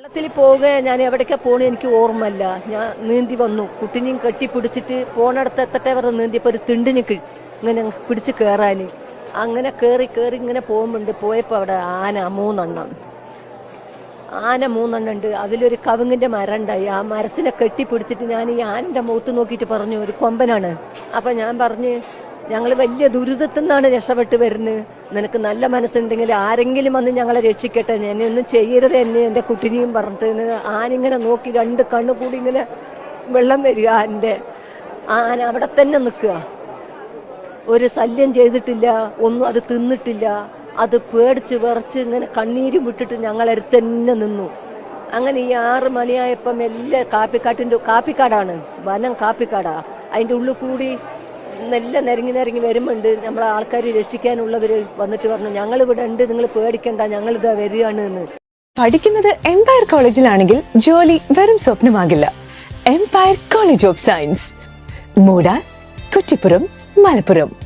വെള്ളത്തിൽ പോവുക ഞാൻ എവിടേക്കാ പോണ എനിക്ക് ഓർമ്മയില്ല. ഞാൻ നീന്തി വന്നു. കുട്ടിനെയും കെട്ടിപ്പിടിച്ചിട്ട് പോണടത്ത് എത്തട്ടെ വെറുതെ നീന്തിയപ്പോൾ ഒരു തിണ്ടിന് ഇങ്ങനെ പിടിച്ച് കയറാൻ അങ്ങനെ കേറി കേറി ഇങ്ങനെ പോകുമ്പോണ്ട് പോയപ്പോൾ അവിടെ ആന മൂന്നെണ്ണം. ആന മൂന്നെണ്ണം ഉണ്ട്. അതിലൊരു കവുങ്ങിന്റെ മരം ഉണ്ടായി. ആ മരത്തിനെ കെട്ടിപ്പിടിച്ചിട്ട് ഞാൻ ഈ ആനന്റെ മുഖത്ത് നോക്കിയിട്ട് പറഞ്ഞു ഒരു കൊമ്പനാണ്. അപ്പൊ ഞാൻ പറഞ്ഞ് ഞങ്ങൾ വലിയ ദുരിതത്തിൽ നിന്നാണ് രക്ഷപ്പെട്ട് വരുന്നത്. നിനക്ക് നല്ല മനസ്സുണ്ടെങ്കിൽ ആരെങ്കിലും വന്ന് ഞങ്ങളെ രക്ഷിക്കട്ടെ. എന്നെ ഒന്നും ചെയ്യരുത് എന്നെ എന്റെ കുട്ടിനെയും പറഞ്ഞിട്ട് ആനിങ്ങനെ നോക്കി രണ്ട് കണ്ണു കൂടി ഇങ്ങനെ വെള്ളം വരിക ആന്റെ ആന അവിടെ തന്നെ നിൽക്കുക. ഒരു ശല്യം ചെയ്തിട്ടില്ല ഒന്നും അത് തിന്നിട്ടില്ല. അത് പേടിച്ച് വിറച്ച് ഇങ്ങനെ കണ്ണീരും വിട്ടിട്ട് ഞങ്ങളടുത്ത് തന്നെ നിന്നു. അങ്ങനെ ഈ ആറ് മണിയായപ്പം എല്ലാ കാപ്പിക്കാട്ടിന്റെ കാപ്പിക്കാടാണ്. വനം കാപ്പിക്കാടാണ് അതിന്റെ ഉള്ളിൽ കൂടി നെല്ല നിരങ്ങി നിരങ്ങി വരുമ്പോണ്ട് നമ്മളെ ആൾക്കാർ രക്ഷിക്കാനുള്ളവർ വന്നിട്ട് പറഞ്ഞു ഞങ്ങൾ ഇവിടെ ഉണ്ട് നിങ്ങൾ പേടിക്കണ്ട ഞങ്ങൾ ഇതാ വരികയാണ് എന്ന്. പഠിക്കുന്നത് എംപയർ കോളേജിലാണെങ്കിൽ ജോലി വെറും സ്വപ്നമാകില്ല. Empire college of science Moodal Kuttippuram Malappuram.